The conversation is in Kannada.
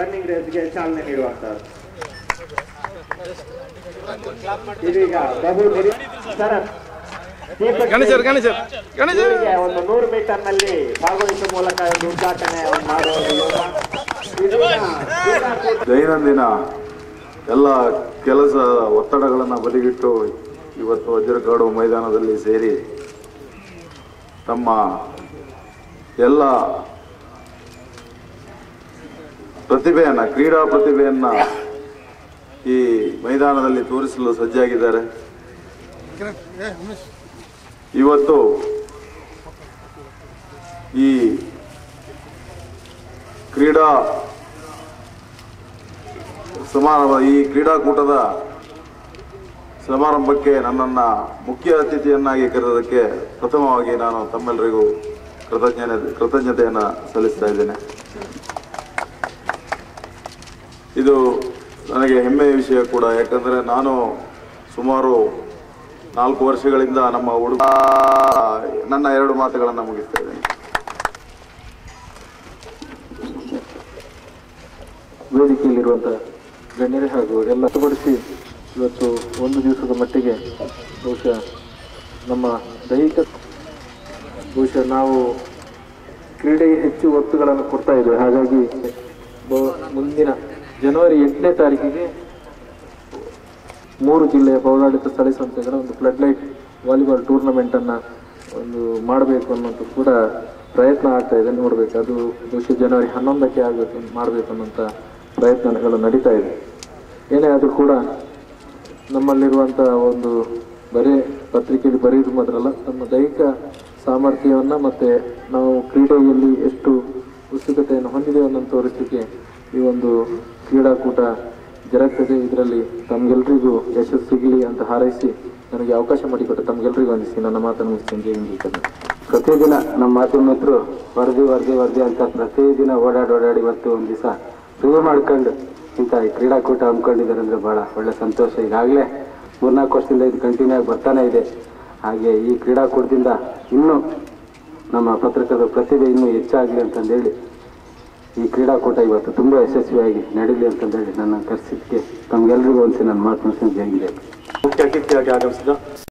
ರನ್ನಿಂಗ್ ರೇಸ್ಗೆ ಚಾಲನೆ ನೀಡುವಂತದ್ದು ಇದೀಗ ಬಹು ಒಂದು ನೂರು ಮೀಟರ್ನಲ್ಲಿ ಭಾಗವಹಿಸುವ ಮೂಲಕ ಉದ್ಘಾಟನೆ ದೈನಂದಿನ ಎಲ್ಲ ಕೆಲಸ ಒತ್ತಡಗಳನ್ನು ಬದಿಗಿಟ್ಟು ಇವತ್ತು ವಜ್ರಕಾಡು ಮೈದಾನದಲ್ಲಿ ಸೇರಿ ತಮ್ಮ ಎಲ್ಲ ಪ್ರತಿಭೆಯನ್ನ, ಕ್ರೀಡಾ ಪ್ರತಿಭೆಯನ್ನ ಈ ಮೈದಾನದಲ್ಲಿ ತೋರಿಸಲು ಸಜ್ಜಾಗಿದ್ದಾರೆ. ಇವತ್ತು ಈ ಕ್ರೀಡಾ ಸಮಾರಂಭ, ಈ ಕ್ರೀಡಾಕೂಟದ ಸಮಾರಂಭಕ್ಕೆ ನನ್ನನ್ನು ಮುಖ್ಯ ಅತಿಥಿಯನ್ನಾಗಿ ಕರೆದಕ್ಕೆ ಪ್ರಥಮವಾಗಿ ನಾನು ತಮ್ಮೆಲ್ಲರಿಗೂ ಕೃತಜ್ಞತೆ ಕೃತಜ್ಞತೆಯನ್ನು ಸಲ್ಲಿಸ್ತಾ ಇದ್ದೇನೆ. ಇದು ನನಗೆ ಹೆಮ್ಮೆಯ ವಿಷಯ ಕೂಡ, ಯಾಕಂದರೆ ನಾನು ಸುಮಾರು ನಾಲ್ಕು ವರ್ಷಗಳಿಂದ ನಮ್ಮ ಹುಡುಗ, ನನ್ನ ಎರಡು ಮಾತುಗಳನ್ನು ಮುಗಿಸ್ತಾ ಇದ್ದೇನೆ. ವೇದಿಕೆಯಲ್ಲಿರುವಂಥ ಗಣ್ಯರೇ ಹಾಗೂ ಎಲ್ಲ ಹೊರತುಪಡಿಸಿ ಇವತ್ತು ಒಂದು ದಿವಸದ ಮಟ್ಟಿಗೆ ಬಹುಶಃ ನಮ್ಮ ದೈಹಿಕ, ಬಹುಶಃ ನಾವು ಕ್ರೀಡೆಗೆ ಹೆಚ್ಚು ಒತ್ತುಗಳನ್ನು ಕೊಡ್ತಾ ಇದ್ದೇವೆ. ಹಾಗಾಗಿ ಮುಂದಿನ ಜನವರಿ ಎಂಟನೇ ತಾರೀಕಿಗೆ ಮೂರು ಜಿಲ್ಲೆಯ ಪೌರಾಡಳಿತ ಸ್ಥಳೀಯ ಸಂಸ್ಥೆಗಳ ಒಂದು ಫ್ಲಡ್ ಲೈಟ್ ವಾಲಿಬಾಲ್ ಟೂರ್ನಮೆಂಟನ್ನು ಒಂದು ಮಾಡಬೇಕು ಅನ್ನೋದು ಕೂಡ ಪ್ರಯತ್ನ ಆಗ್ತಾ ಇದೆ ನೋಡಬೇಕು. ಅದು ಬಹುಶಃ ಜನವರಿ ಹನ್ನೊಂದಕ್ಕೆ ಆಗಬೇಕು ಮಾಡಬೇಕು ಅನ್ನೋಂಥ ಪ್ರಯತ್ನಗಳು ನಡೀತಾ ಇದೆ. ಏನೇ ಆದರೂ ಕೂಡ ನಮ್ಮಲ್ಲಿರುವಂಥ ಒಂದು ಬರೀ ಪತ್ರಿಕೆಯಲ್ಲಿ ಬರೆಯೋದು ಮಾತ್ರ ಅಲ್ಲ ನಮ್ಮ ದೈಹಿಕ ಸಾಮರ್ಥ್ಯವನ್ನು ಮತ್ತು ನಾವು ಕ್ರೀಡೆಯಲ್ಲಿ ಎಷ್ಟು ಉತ್ಸುಕತೆಯನ್ನು ಹೊಂದಿದೆ ಅನ್ನೋದು ತೋರಿಸಲಿಕ್ಕೆ ಈ ಒಂದು ಕ್ರೀಡಾಕೂಟ ಜರುಗ್ತದೆ. ಇದರಲ್ಲಿ ತಮ್ಗೆಲ್ರಿಗೂ ಯಶಸ್ಸು ಸಿಗಲಿ ಅಂತ ಹಾರೈಸಿ ನನಗೆ ಅವಕಾಶ ಮಾಡಿಕೊಟ್ಟ ತಮಗೆಲ್ಲರಿಗೂ ಒಂದಿಸಿ ನನ್ನ ಮಾತನ್ನು ಮುಗಿಸ್ತೇನೆ. ಪ್ರತಿದಿನ ನಮ್ಮ ಮಾತು ಮಿತ್ರರು ವರದಿ ವರದಿ ವರದಿ ಅಂತ ಪ್ರತಿದಿನ ಓಡಾಡಿ ಓಡಾಡಿ ಇವತ್ತು ಒಂದು ದಿವಸ ಫ್ರೀ ಮಾಡ್ಕೊಂಡು ಇಂಥ ಕ್ರೀಡಾಕೂಟ ಹಮ್ಮಿಕೊಂಡಿದ್ದಾರೆ ಅಂದರೆ ಭಾಳ ಒಳ್ಳೆ ಸಂತೋಷ. ಈಗಾಗಲೇ ಮೂರ್ನಾಲ್ಕು ವರ್ಷದಿಂದ ಇದು ಕಂಟಿನ್ಯೂ ಆಗಿ ಬರ್ತಾನೆ ಇದೆ. ಹಾಗೆ ಈ ಕ್ರೀಡಾಕೂಟದಿಂದ ಇನ್ನೂ ನಮ್ಮ ಪತ್ರಿಕಾದ ಪ್ರತಿಭೆ ಇನ್ನೂ ಹೆಚ್ಚಾಗಲಿ ಅಂತಂದೇಳಿ ಈ ಕ್ರೀಡಾಕೂಟ ಇವತ್ತು ತುಂಬ ಯಶಸ್ವಿಯಾಗಿ ನಡೀಲಿ ಅಂತಂದೇಳಿ ನನ್ನ ಕರೆಸಿದ್ದಕ್ಕೆ ತಮಗೆಲ್ಲರಿಗೂ ಒಂದ್ಸಿ ನನ್ನ ಮಾತು ಜೈ. ಮುಖ್ಯ ಅತಿಥಿಯಾಗಿ ಆಗಮಿಸಿದ